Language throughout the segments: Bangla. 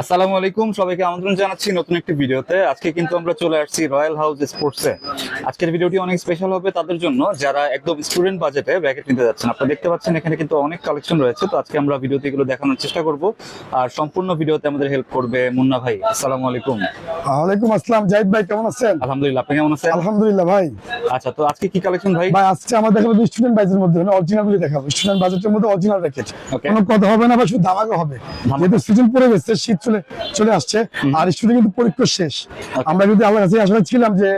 আসসালামু আলাইকুম সবাইকে আমন্ত্রণ জানাচ্ছি নতুন একটি ভিডিওতে। আজকে কিন্তু আমরা চলে আসছি রয়্যাল হাউস স্পোর্টসে আজকের ভিডিওটি অনেক স্পেশাল হবে তাদের জন্য। যারা একদম স্টুডেন্ট বাজেটে ব্যাকেট নিতে যাচ্ছেন আপনারা দেখতে পাচ্ছেন এখানে কিন্তু অনেক কালেকশন রয়েছে। তো আজকে আমরা ভিডিওতে এগুলো দেখানোর চেষ্টা করব। আর সম্পূর্ণ ভিডিওতে আমাদের হেল্প করবে মুন্না ভাই। আসসালামু আলাইকুম। ওয়ালাইকুম আসসালাম। জাহিদ ভাই কেমন আছেন? আলহামদুলিল্লাহ আপনি কেমন আছেন? আলহামদুলিল্লাহ ভাই। আচ্ছা তো আজকে কি কালেকশন ভাই? ভাই আজকে আমার দেখাবো স্টুডেন্ট বাইজের মধ্যে। অরিজিনাল গুলি দেখাবো। স্টুডেন্ট বাজেটের মধ্যে অরিজিনাল র্যাকেট. কোনো কথা হবে না বা শুধু ধামাকা হবে। যেহেতু সিজন পড়ে গেছে শীত চলে চলে আসছে। আর স্টুডেন্ট কিন্তু পরীক্ষা শেষ। আমরা যদি আল্লাহ কাছে আশা ছিলাম যে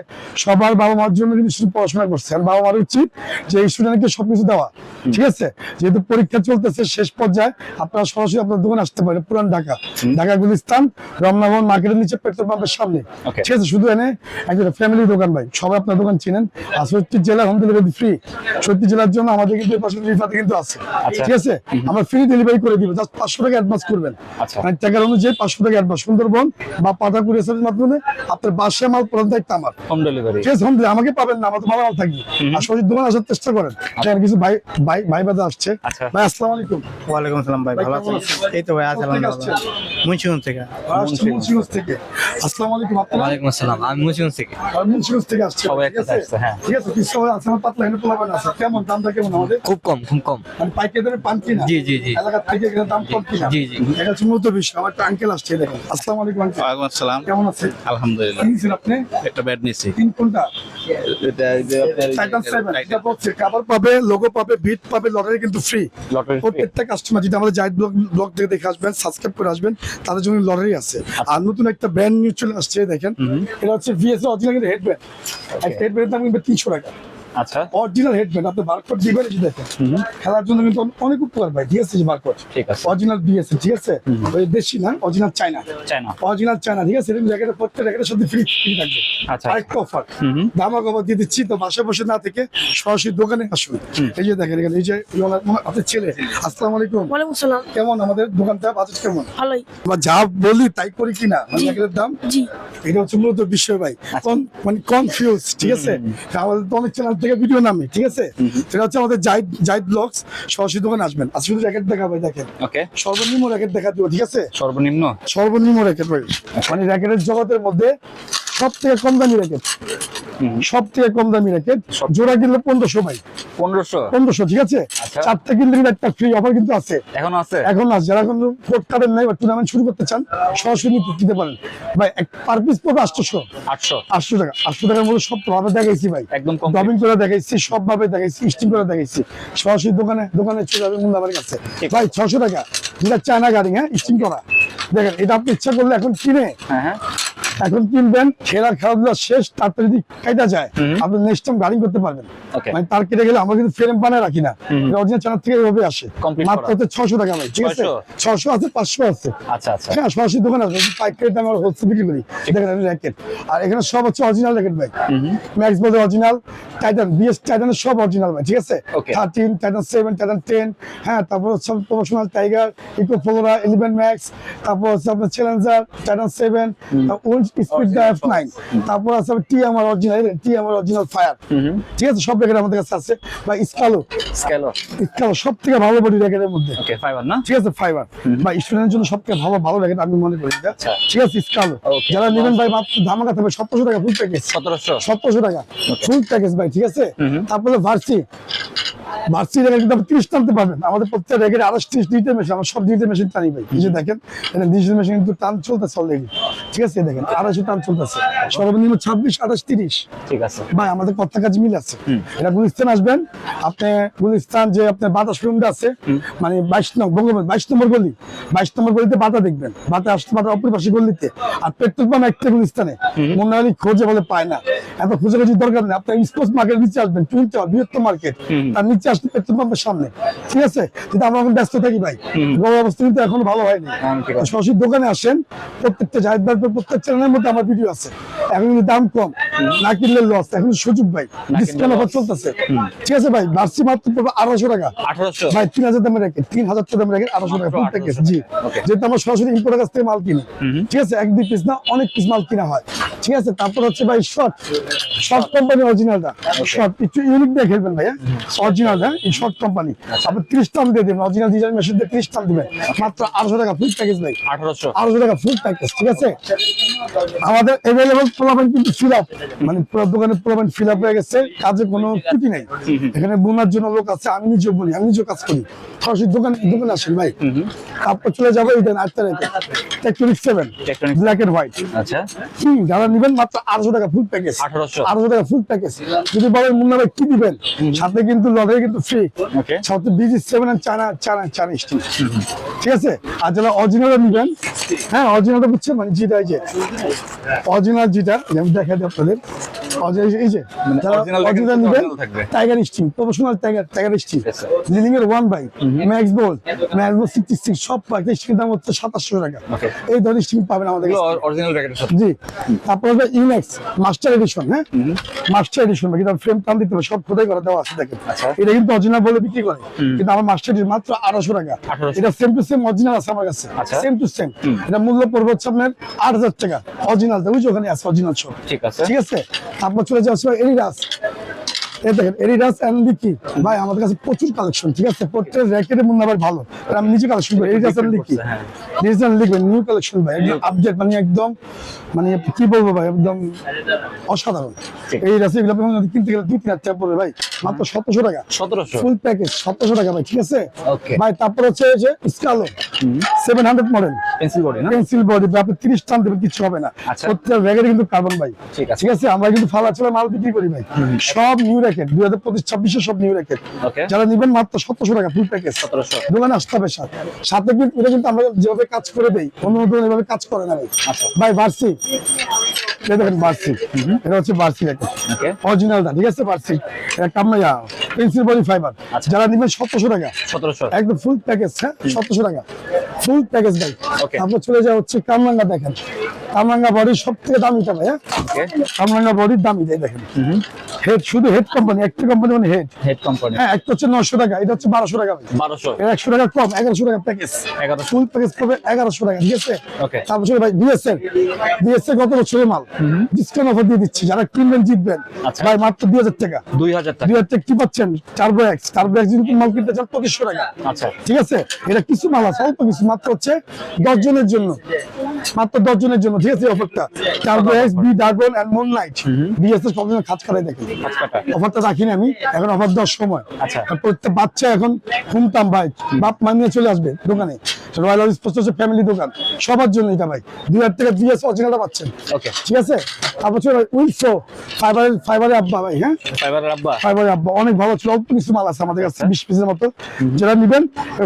সবার বাবা মার জন্য কিন্তু শুধু পড়াশোনা করছে। আর বাবা মার উচিত যে স্টুডেন্টকে সবকিছু দেওয়া। ঠিক আছে? যেহেতু পরীক্ষা চলতেছে শেষ পর্যায়ে আপনারা সরাসরি আপনার দোকানে আসতে পারেন পুরান ঢাকা। ঢাকা গুলিস্তান রমনাভবন মার্কেটের নিচে পেট্রোল পাম্পের সামনে। ঠিক আছে? শুধু এনে একজন ফ্যামিলি দোকান ভাই। সবাই আপনার দোকান চিনেন। আর সত্যি জেলা হোম ডেলিভারি ফ্রি সত্যি জেলার জন্য আমাদের কিন্তু পাশে রিফাতে কিন্তু আছে। আচ্ছা। ঠিক আছে? আমরা ফ্রি ডেলিভারি করে দিব। জাস্ট পাঁচশো টাকা অ্যাডভান্স করবেন। আচ্ছা। মানে টাকার অনুযায়ী পাঁচশো টাকা অ্যাডভান্স সুন্দরবন বা পাতা কুরিয়ার মাধ্যমে আপনার বাসায় মাল প্রধান দায়িত্ব আমার। হোম ডেলিভারি ঠিক হোম ডেলিভারি আমাকে পাবেন না আমার তো ভালো মাল থাকবে। আর সঠিক দোকান আসার চেষ্টা করেন। দেখেন কিছু ভাই ভাই ভাই বাদা আসছে। আচ্ছা। ভাই আসসালামু আলাইকুম। ওয়ালাইকুম আসসালাম ভাই ভালো আছেন? এই তো ভাই আলহামদুলিল্লাহ। মুন্সিগঞ্জ থেকে। মুন্সিগঞ্জ। থেকে। আসসালামু আলাইকুম আপনারা? ওয়ালাইকুম আসসালাম আমি মুন্সিগঞ্জ থেকে। আর মুন্সিগঞ্জ থেকে আসছে। সবাই একসাথে আসছে, হ্যাঁ। ঠিক আছে কিছু সময় আছে আমার পাতলা এখানে পোলাবেন আছে। কেমন দামটা কেমন আমাদের? খুব কম খুব কম। মানে পাইকারি দামে পান কিনা? জি, জি, জি। এলাকা থেকে দাম কম কিনা? জি, জি। এটা হচ্ছে মূলত বিষয় আমার একটা আঙ্কেল আসছে দেখেন আসসালামু আলাইকুম আঙ্কেল ওয়ালাইকুম আসসালাম। কেমন আছেন? আলহামদুলিল্লাহ। কিনছেন আপনি? একটা ব্যাট নিচ্ছি তিন কোনটা? এটা যে আপনার এটা হচ্ছে কাভার পাবে লোগো পাবে বিট পাবে লটারি কিন্তু ফ্রি প্রত্যেকটা কাস্টমার যদি আমাদের জাইড ব্লগ ব্লগ থেকে দেখে আসবেন সাবস্ক্রাইব করে আসবেন তাদের জন্য লটারি আছে। আর নতুন একটা ব্র্যান্ড নিউ চলে আসছে দেখেন। এটা হচ্ছে ভিএস অরিজিনাল হেডব্যান্ড একটা হেডব্যান্ডের দাম কিন্তু তিনশো টাকা। আচ্ছা। অরিজিনাল হেডব্যান্ড আপনি বারকোড দিবেন এই যে দেখেন খেলার জন্য কিন্তু অনেক উপকার ভাই ঠিক আছে বারকোড ঠিক আছে। অরিজিনাল বিএসএ ঠিক আছে? ওই দেশি না original China China original China ঠিক আছে? এরকম জ্যাকেটের প্রত্যেক জ্যাকেটের সাথে ফ্রি ফ্রি থাকবে। আচ্ছা। আরেকটা অফার দামা কমা দিয়ে দিচ্ছি তো বাসায় বসে না থেকে সরাসরি দোকানে আসুন। এই যে দেখেন এখানে এই যে আপনার ছেলে। আসসালামু আলাইকুম। ওয়ালাইকুম সালাম। কেমন আমাদের দোকানটা বাজেট কেমন? ভালোই। বা যা বলি তাই করি কিনা মানে দাম? জি। এটা হচ্ছে মূলত বিষয় ভাই। কন- মানে কনফিউজ ঠিক আছে? আমাদের তো অনেক চ্যানেল থেকে ভিডিও নামে ঠিক আছে? সেটা হচ্ছে আমাদের জাইদ জাইদ ব্লগস সরাসরি দোকান আসবেন। আর শুধু র্যাকেট দেখাবে দেখেন। ওকে। সর্বনিম্ন র্যাকেট দেখা দিব ঠিক আছে? সর্বনিম্ন? সর্বনিম্ন র্যাকেট ভাই। মানে র্যাকেটের জগতের মধ্যে সব থেকে কম দামি র্যাকেট সব থেকে কম দামি র্যাকেট জোড়া কিনলে পনেরোশো ভাই। পনেরোশো? পনেরোশো ঠিক আছে? আচ্ছা। চারটে কিনলে কিন্তু একটা ফ্রি অফার কিন্তু আছে। এখন আছে? এখন না যারা কোনো কোর্ট কার্ডের নাই বা টুর্নামেন্ট শুরু করতে চান সরাসরি দিতে পারেন। ভাই পার পিস পড়বে আটশোশো। আটশো। আটশো টাকা। আটশো টাকার মধ্যে সব ভাবে দেখাইছি ভাই। একদম ডবিং করে দেখাইছি সব ভাবে দেখাইছি করে দেখাইছি। সরাসরি দোকানে দোকানে চলে যাবে মুন্দাবাড়ির কাছে। ভাই ছশো টাকা। যেটা চায়না গাড়ি হ্যাঁ স্টিং করা। দেখেন এটা আপনি ইচ্ছা করলে এখন কিনে হ্যাঁ হ্যাঁ। এখন কিনবেন খেলার খেলাধুলা শেষ তারপরে যদি কাইটা যায় আপনি নেক্সট টাইম গাড়ি করতে পারবেন। মানে তার কেটে গেলে আমরা কিন্তু ফ্রেম বানায় রাখি না। অরিজিনাল চ্যানেল থেকে এইভাবে আসে। মাত্র হচ্ছে ছশো টাকা ভাই ঠিক আছে? ছশো আছে পাঁচশো আছে। আচ্ছা আচ্ছা। হ্যাঁ সরাসরি দোকান আছে পাইকারি দামে আমরা হোলসেল বিক্রি করি। দেখেন র্যাকেট আর এখানে সব হচ্ছে অরিজিনাল র্যাকেট ভাই। ম্যাক্স বলতে অরিজিনাল টাইটান বিএস টাইটানের সব অরিজিনাল ভাই ঠিক আছে? Thirteen Titan seven Titan ten হ্যাঁ তারপর হচ্ছে professional tiger eco flora eleven max তারপর হচ্ছে আপনার challenger Titan seven wind speed F nine তারপর আছে টি আমার অরিজিনাল টি আমার অরিজিনাল ফায়ার ঠিক আছে? সব র্যাকেট আমাদের কাছে আছে। বা স্কালো স্কেলো স্কালো সব থেকে ভালো বডি র্যাকেটের মধ্যে। ওকে ফাইবার না? ঠিক আছে? ফাইবার বা স্টুডেন্টের জন্য সবথেকে ভালো ভালো র্যাকেট আমি মনে করি আচ্ছা। ঠিক আছে? স্কালো যারা নেবেন ভাই মাত্র ধামাকা থাকবে সতেরোশো টাকা ফুল প্যাকেজ সতেরোশো। সতেরোশো টাকা। ফুল প্যাকেজ ভাই ঠিক আছে? তারপরে ভার্সি কিন্তু তিরিশ টানতে পারবেন আমাদের প্রত্যেক আড়াইশ তিরিশ ডিজিটাল মেশিন আমার সব ডিজিটাল মেশিন টানি ভাই। এই যে দেখেন এটা ডিজিটাল মেশিন কিন্তু টান চলতেছে অলরেডি ঠিক আছে দেখেন আড়াইশো টান চলতেছে। সর্বনিম্ন ছাব্বিশ আঠাশ তিরিশ। ঠিক আছে। ভাই আমাদের কথা কাজ মিল আছে। এটা গুলিস্তান আসবেন আপনি গুলিস্তান যে আপনার বাতাস রুমটা আছে মানে বাইশ নম্বর বঙ্গবন্ধু বাইশ নম্বর গলি। বাইশ নম্বর গলিতে বাতা দেখবেন। বাতা আসতে বাতা অপরিপাশী গলিতে। আর পেট্রোল পাম্প একটা গুলিস্তানে। মনে হয় খোঁজে বলে পায় না। এত খোঁজাখুঁজির দরকার নেই। আপনি স্পোর্টস মার্কেট নিচে আসবেন টুইনটা বৃহত্তম মার্কেট তার নিচে আসলে পেট্রোল পাম্পের সামনে। ঠিক আছে? কিন্তু আমরা এখন ব্যস্ত থাকি ভাই। গরম অবস্থা কিন্তু এখনও ভালো হয়নি। হ্যাঁ, আছে। সরাসরি দোকানে আসেন প্রত্যেকটা জাহিদ ভাই প্রত্যেক চ্যানেলের মধ্যে আমার ভিডিও আছে। এখন কিন্তু দাম কম। না কিনলে লস এখন সুযোগ ভাই ডিসকাউন্ট অফার চলতেছে। ঠিক আছে ভাই বার্ষিক মাত্র আড়াইশো টাকা। আঠারোশো। ভাই তিন হাজার দামের র্যাকেট তিন হাজার টাকা দামের র্যাকেট আড়াইশো টাকা ফুল প্যাকেজ জি. যেহেতু আমরা সরাসরি ইম্পোর্টের কাছ থেকে মাল কিনি। ঠিক আছে এক দুই পিস না অনেক পিস মাল কিনা হয়। ঠিক আছে তারপর হচ্ছে ভাই শর্ট শর্ট কোম্পানি অরিজিনালটা শর্ট একটু ইউনিক দিয়ে খেলবেন ভাইয়া অরিজিনাল হ্যাঁ? এই শর্ট কোম্পানি তারপর ত্রিশ টান দিয়ে দেবেন অরিজিনাল ডিজাইন মেশিন দিয়ে ত্রিশ টান দিবেন। মাত্র আড়াইশো টাকা ফুল প্যাকেজ ভাই। আঠারোশো। আড়াইশো টাকা ফুল প্যাকেজ ঠিক আছে? আমাদের অ্যাভেলেবল প্রোগ্রাম কিন্তু ফিল আপ মানে পুরো দোকানে প্রোগ্রাম ফিল আপ হয়ে গেছে কাজে কোনো ত্রুটি নাই। এখানে বোনার জন্য লোক আছে আমি নিজেও বলি আমি নিজেও কাজ করি। সরাসরি দোকান দোকানে আসেন ভাই। তারপর চলে যাব আটটা রেটে। Tectonic seven black and white আচ্ছা। হুম যারা নিবেন মাত্র আড়াইশো টাকা ফুল প্যাকেজ 1800 আড়াইশো টাকা ফুল প্যাকেজ যদি বলেন মুন্না ভাই কি দিবেন? সাথে কিন্তু লটারি কিন্তু ফ্রি সাথে B G seven and China China China steel ঠিক আছে? আর যারা অরিজিনাল নিবেন হ্যাঁ অরিজিনালটা বুঝছেন মানে যেটা অরিজিনাল যেটা আমি দেখাই দিই আপনাদের। Thank you. এই যে যারা original টা অরিজিনাল কিন্তু নিবেন original থাকবে। Tiger steel professional tiger tiger steel লিলিং এর one by max ball max ball sixty six সব প্যাকেজ স্টিল দাম হচ্ছে সাতাশশো টাকা। এই ধরনের স্টিল পাবেন আমাদের অরিজিনাল র্যাকেটের জি। তারপর হবে ইউনেক্স মাস্টার এডিশন হ্যাঁ? মাস্টার এডিশন কিন্তু ফ্রেম টান দিতে হবে সব খোদাই করা দেওয়া আছে দেখেন। এটা কিন্তু অরিজিনাল বলে বিক্রি করে কিন্তু আমার মাস্টার এডিশন মাত্র আড়াইশো টাকা। এটা সেম টু সেম অরিজিনাল আছে আমার কাছে। সেম টু সেম এটা মূল্য পড়বে হচ্ছে আপনার আট হাজার টাকা। অরিজিনাল ওই যে ওখানে আছে অরিজিনাল সব ঠিক আছে। ঠিক আছে? তারপর চলে যাচ্ছে এরিডাস এই দেখেন লিকি ভাই আমাদের কাছে প্রচুর কালেকশন ঠিক আছে? প্রত্যেক র্যাকেটের মূল্য আবার ভালো। আমি নিজে কালেকশন করি। ডিজিটাল লিখবে নিউ কালেকশন ভাই একদম আপডেট মানে একদম মানে কি বলব ভাই একদম অসাধারণ। এই রাশি এগুলো আপনি কিনতে গেলে দুই তিন হাজার টাকা পড়বে ভাই মাত্র সতেরোশো টাকা। সতেরোশো। ফুল প্যাকেজ সতেরোশো টাকা ভাই ঠিক আছে? ভাই তারপর হচ্ছে যে স্কালো seven hundred model pencil body না? পেন্সিল বডি আপনি তিরিশ টান দেবেন কিছু হবে না। আচ্ছা। প্রত্যেক র্যাকেটে কিন্তু কার্বন ভাই। ঠিক আছে। ঠিক আছে? আমরা কিন্তু ফালা মাল বিক্রি করি ভাই। সব নিউ র্যাকেট দুই হাজার পঁচিশ ছাব্বিশে সব নিউ র্যাকেট যারা নিবেন মাত্র সতেরোশো টাকা ফুল প্যাকেজ 1700 দোকানে আসতে হবে সাথে। সাথে এটা কিন্তু আমরা যেভাবে কাজ করে দেই অন্য দোকান এভাবে কাজ করে না ভাই। ভাই বার্সি দেখেন বার্সি এটা হচ্ছে বার্সি অরিজিনালটা ঠিক আছে বার্সি এটা কামনা পেন্সিল বডি ফাইবার। যারা নিবেন সতেরোশো টাকা। সতেরোশো। একদম ফুল প্যাকেজ হ্যাঁ? সতেরোশো টাকা। ফুল প্যাকেজ ভাই. তারপর চলে যাওয়া হচ্ছে কামরাঙ্গা দেখেন। কামরাঙ্গা বডির সব থেকে দামিটা ভাই হ্যাঁ কামরাঙ্গা বডির দামি দেয় দেখেন। হেড শুধু হেড কোম্পানি একটা কোম্পানি মানে হেড হেড কোম্পানি হ্যাঁ একটা হচ্ছে নশো টাকা এটা হচ্ছে বারোশো টাকা বারোশো। একশো টাকা কম এগারোশো টাকা প্যাকেজ ফুল প্যাকেজ পড়বে এগারোশো টাকা ঠিক আছে. তারপর ভাই বিএসএল বিএসএল গত বছরের মাল? ডিসকাউন্ট অফার দিয়ে দিচ্ছি যারা কিনবেন জিতবেন। আচ্ছা। ভাই মাত্র দুই হাজার টাকা। দুই হাজার টাকা। দুই হাজার টাকা কি পাচ্ছেন? টার্বো এক্স টার্বো এক্স যদি মাল কিনতে চান পঁচিশশো টাকা। আচ্ছা। ঠিক আছে? এটা কিছু মাল আছে অল্প কিছু মাত্র হচ্ছে দশ জনের জন্য। মাত্র দশ জনের জন্য ঠিক আছে অফারটা B dragon moon light BSS সবসময় পাঁচ অফারটা আমি। এখন অফার দেওয়ার সময়। আচ্ছা। প্রত্যেক বাচ্চা এখন ভাই। বাপ মা নিয়ে চলে আসবে দোকানে। রয়্যাল হচ্ছে ফ্যামিলি দোকান। সবার জন্য এটা ভাই। দুই হাজার বিএস অরিজিনালটা পাচ্ছেন। ঠিক আছে? তারপর ছিল উইলসো ফাইবারের ফাইবারের আব্বা ভাই হ্যাঁ? ফাইবারের আব্বা? ফাইবারের আব্বা। অনেক ভালো ছিল। অল্প কিছু মাল আছে আমাদের কাছে বিশ পিসের মতো। যারা নিবেন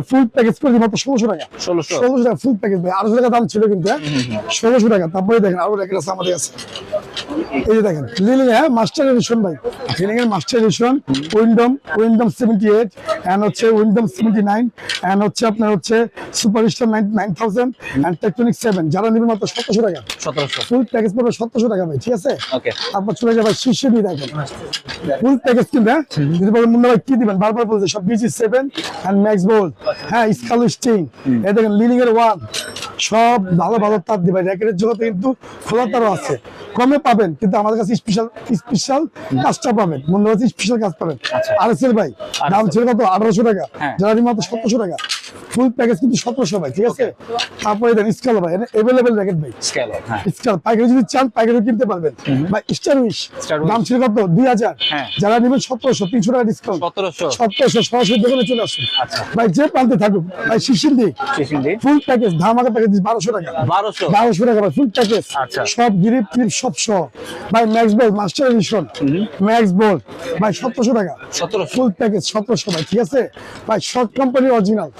ফুল প্যাকেজ করে দিই মাত্র ষোলোশো টাকা। ষোলোশো। টাকা ফুল প্যাকেজ ভাই। আড়াইশো টাকা দাম ছিল কিন্তু হ্যাঁ? ষোলোশো টাকা। তারপরে দেখেন আরও রেখে আছে আমাদের কাছে এই যে দেখেন লিলিং হ্যাঁ মাস্টার এডিশন ভাই। লিলিং এর master edition উইন্ডম উইন্ডম seventy eight and হচ্ছে উইন্ডম সেভেন্টি নাইন অ্যান্ড হচ্ছে আপনার হচ্ছে super star nine nine thousand and tectonic seven যারা নেবেন মাত্র সতেরোশো টাকা। সতেরোশো ফুল প্যাকেজ পড়বে সতেরোশো টাকা ভাই ঠিক আছে? তারপর চলে যাবে শীর্ষে দিয়ে দেখেন। ফুল প্যাকেজ কিনবে হ্যাঁ? যদি বলেন মুন্না ভাই কি দিবেন? বারবার বলছে সব busy seven and max ball হ্যাঁ স্কালো স্টিং এই দেখেন লিলিং এর ওয়ান সব ভালো ভালো তার দিবে র্যাকেটের জগতে কিন্তু খোলা তারও আছে। কমে পাবেন কিন্তু আমাদের কাছে স্পেশাল স্পেশাল কাজটা পাবেন। মনে হচ্ছে স্পেশাল কাজ পাবেন। আর এস ভাই দাম ছিল কত? আঠারোশো টাকা। জানি যারা মাত্র সতেরোশো টাকা। ফুল প্যাকেজ কিন্তু সতেরোশো ভাই ঠিক আছে? তারপরে দেন স্কালো ভাই এভেলেবেল র্যাকেট ভাই। স্কেল স্টার পাইকারি যদি চান পাইকারি কিনতে পারবেন। বা স্টার উইশ দাম ছিল কত? দুই হাজার। হ্যাঁ। যারা নেবেন সতেরোশো তিনশো টাকা ডিসকাউন্ট সতেরোশো। সরাসরি দোকানে চলে আসুন। আচ্ছা। ভাই যে প্রান্তে থাকুক ভাই শিশির দিয়ে ফুল প্যাকেজ ধামাকা প্যাকেজ বারোশো টাকা। বারোশো। বারোশো টাকা ভাই ফুল প্যাকেজ আচ্ছা। সব গিরিপ ক্লিপ সব সহ। ভাই max ball master edition max ball ভাই সতেরোশো টাকা। সতেরোশো। ফুল প্যাকেজ সতেরোশো ভাই ঠিক আছে? ভাই short company original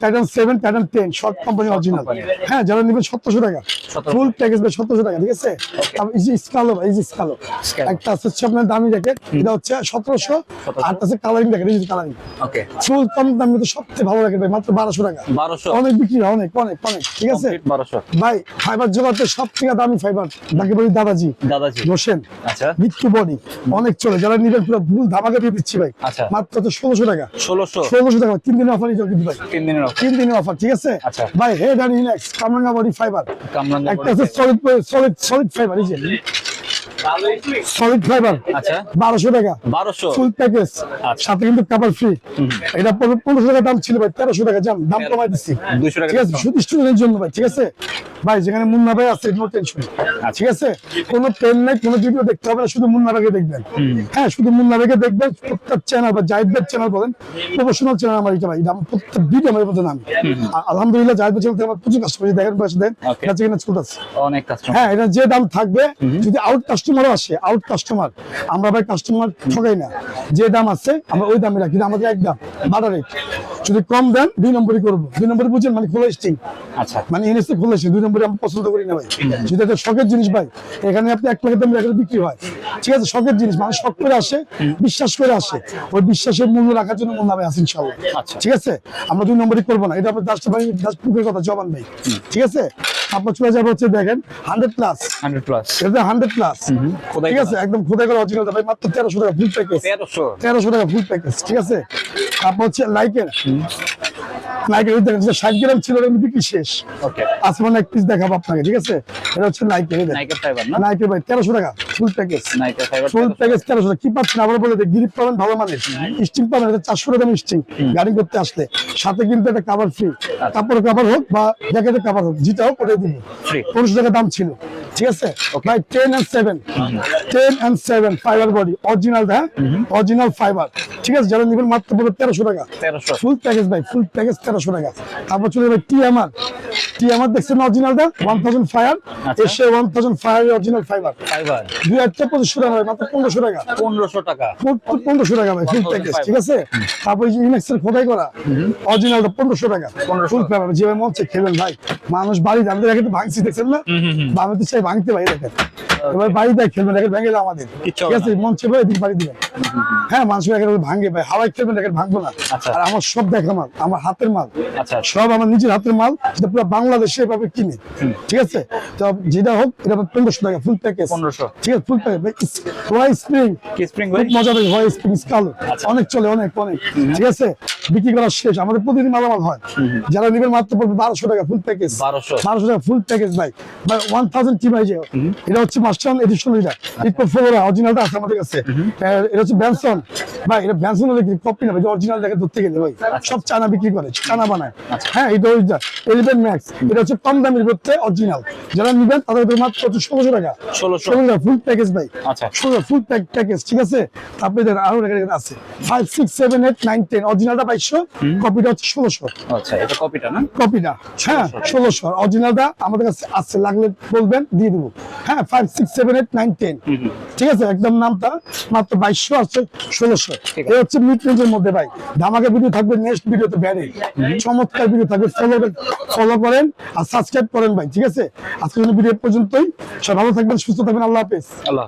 pattern seven pattern ten short company original হ্যাঁ যারা নেবেন সতেরোশো টাকা। ফুল প্যাকেজ সতেরোশো টাকা ঠিক আছে? এই যে স্কালো এই যে স্কালো একটা হচ্ছে আপনার দামি জ্যাকেট এটা হচ্ছে সতেরোশো। আর আছে কালারিং জ্যাকেট এই কালারিং ফুল কম দাম কিন্তু সবচেয়ে ভালো ভাই মাত্র বারোশো টাকা। বারোশো। অনেক বিক্রি হয় অনেক অনেক অনেক ঠিক আছে? বারোশো। ভাই ফাইবার জগতে সব থেকে দামি ফাইবার যাকে বলি দাদাজি। দাদাজি। রোশেন আচ্ছা। মৃত্যু বডি অনেক চলে যারা নিবেন পুরো ভুল ধামাকা দিয়ে দিচ্ছি ভাই। আচ্ছা। মাত্র তো ষোলোশো টাকা। ষোলোশো। ষোলোশো টাকা তিন দিনের কিন্তু ভাই। তিন তিন দিনের অফার তিন দিনের অফার ঠিক আছে? আচ্ছা। ভাই হেড অ্যান্ড ইনেক্স কামরাঙ্গা বডি ফাইবার কামরাঙ্গা একটা সলিড সলিড সলিড ফাইবার এই যে। সলিড ফাইবার আচ্ছা। বারোশো টাকা। ফুল প্যাকেজ আচ্ছা। সাথে কিন্তু ফ্রি এটা টাকা দাম ছিল ভাই টাকা জান দাম কমাই টাকা ঠিক আছে শুধু স্টুডেন্টের জন্য ভাই ঠিক আছে? ভাই যেখানে মুন্না ভাই আছে নো টেনশন ঠিক আছে? কোনো পেন নাই কোনো ভিডিও দেখতে হবে না শুধু মুন্না ভাইকে দেখবেন। হ্যাঁ শুধু মুন্না ভাইকে দেখবেন প্রত্যেক চ্যানেল বা জাহিদ ভাই চ্যানেল বলেন প্রফেশনাল চ্যানেল আমার এটা ভাই আমার প্রত্যেক ভিডিও আমার মধ্যে নাম। আলহামদুলিল্লাহ জাহিদ ভাই চ্যানেল আমার প্রচুর কাস্টমার দেখেন পয়সা দেন কিনা চলতেছে অনেক কাস্টমার হ্যাঁ এটা যে দাম থাকবে যদি আউট কাস্টমারও আসে আউট কাস্টমার আমরা ভাই কাস্টমার ঠকাই না। যে দাম আছে আমরা ওই দামে রাখি। আমাদের এক দাম বাটা রেট যদি কম দেন দুই নম্বরই করব। দুই নম্বরে বুঝেন মানে খোলা স্টিং আচ্ছা। মানে এনেছে খোলেছে দুই নম্বরে আমি পছন্দ করি না ভাই। যেটা একটা শখের জিনিস ভাই এখানে আপনি এক লাখের দামে এখানে বিক্রি হয়। ঠিক আছে শখের জিনিস মানুষ শখ করে আসে বিশ্বাস করে আসে। ওই বিশ্বাসের মূল্য রাখার জন্য মূল্য ভাই আছে ইনশাল্লাহ আচ্ছা। ঠিক আছে? আমরা দুই নম্বরই করব না। এটা আপনার দাসটা ভাই দাস কথা জবান ভাই। ঠিক আছে? আপনার চলে যাবে হচ্ছে দেখেন হান্ড্রেড প্লাস হান্ড্রেড প্লাস এটা হান্ড্রেড প্লাস ঠিক আছে একদম খোদাই করে অরিজিনাল ভাই মাত্র তেরোশো টাকা ফুল প্যাকেজ তেরোশো। টাকা ফুল প্যাকেজ ঠিক আছে? তারপর হচ্ছে লাইকের ষাট গ্রাম ছিল বিক্রি শেষ? এক পিস দেখাবো আপনাকে ঠিক আছে? এটা হচ্ছে নাইকের নাইকের নাইকের ভাই তেরোশো টাকা ফুল প্যাকেজ নাইকের ফাইবার ফুল প্যাকেজ তেরোশো টাকা। কি পাচ্ছেন? আবার বলে গিরিপ পাবেন ভালো স্টিং পাবেন এটা চারশো টাকা স্টিং গাড়ি করতে আসলে। সাথে কিন্তু একটা কাভার ফ্রি কাপড় কাভার হোক বা জ্যাকেটের কাভার হোক যেটা হোক ওটাই. পনেরোশো টাকা দাম ছিল ঠিক আছে? ভাই ten and seven ten and seven fibre body original হ্যাঁ? অরিজিনাল ফাইবার ঠিক আছে? যারা নেবেন মাত্র পড়বে তেরোশো টাকা। ফুল প্যাকেজ ভাই ফুল প্যাকেজ তেরোশো টাকা। তারপর চলে যাবে টি আমার টি আমার দেখছেন অরিজিনালটা one thousand fire. One thousand fire original fibre fibre দুই হাজার পঁচিশশো টাকা ভাই মাত্র পনেরোশো টাকা। পনেরোশো টাকা। পনেরোশো টাকা ভাই ফুল প্যাকেজ ঠিক আছে? তারপর যে ইনেক্সের খোদাই করা অরিজিনালটা পনেরোশো টাকা। ফুল ফাইবার যেভাবে মন চাই খেলবেন ভাই। মানুষ বাড়ি আমাদের তো ভাঙছি দেখছেন না? আমি তো চাই ভাঙতে ভাই দেখেন। এবার বাড়ি দেয় খেলবেন দেখেন ভেঙে আমাদের। ঠিক আছে? মন চেপে এদিকে বাড়ি দিবেন। হ্যাঁ মানুষের এখানে ভাঙে ভাই। হাওয়াই খেলবেন দেখেন ভাঙবো না। আচ্ছা। আর আমার সব দেখা মাল আমার হাতের মাল। আচ্ছা। সব আমার নিজের হাতের মাল পুরো বাংলাদেশে এভাবে কিনে। ঠিক আছে? তো যেটা হোক এটা পনেরোশো টাকা ফুল প্যাকেজ 1500 ঠিক আছে? ফুল প্যাকেজ স্প্রিং স্প্রিং খুব মজা লাগে স্প্রিং কালো আচ্ছা। অনেক চলে অনেক অনেক। ঠিক আছে? বিক্রি করা শেষ। আমাদের প্রতিদিন মালামাল হয়। যারা নেবেন মাত্র পড়বে বারোশো টাকা ফুল প্যাকেজ বারোশো। টাকা ফুল প্যাকেজ ভাই। ভাই ওয়ান থাউজেন্ড এটা হচ্ছে মাস্টার এডিশন এটা। ইকো ফোরা অরিজিনালটা আছে আমাদের কাছে। এটা হচ্ছে ব্যানসন ভাই এটা ব্যানসন হলে কপি না ভাই? অরিজিনাল দেখে ধরতে গেলে ভাই। সব চানা বিক্রি করে চানা বানায়। হ্যাঁ এটা ওই এলিভেন ম্যাক্স এটা হচ্ছে কম দামের করতে অরিজিনাল যারা নিবেন তাদের মাত্র ষোলোশো টাকা। 1600 ষোলো টাকা ফুল প্যাকেজ ভাই। আচ্ছা। ষোলো ফুল প্যাকেজ ঠিক আছে? তারপরে আরও এখানে আছে। Five six seven eight nine ten অরিজিনালটা বাইশশো কপিটা হচ্ছে ষোলোশো। আচ্ছা এটা কপিটা না? কপিটা হ্যাঁ ষোলোশো। অরিজিনালটা আমাদের কাছে আছে লাগলে বলবেন দিয়ে দেবো। হ্যাঁ five six seven eight nine ten ঠিক আছে? একদম নামটা মাত্র বাইশশো আছে ষোলোশো। এই হচ্ছে মিড রেঞ্জের মধ্যে ভাই। ধামাকা ভিডিও থাকবে নেক্সট ভিডিওতে ব্যারে চমৎকার ভিডিও থাকবে। ফলো ফলো করেন আর সাবস্ক্রাইব করেন ভাই, ঠিক আছে? আজকের জন্য ভিডিও পর্যন্তই। সব ভালো থাকবেন, সুস্থ থাকবেন, আল্লাহ হাফিজ। আল্লাহ।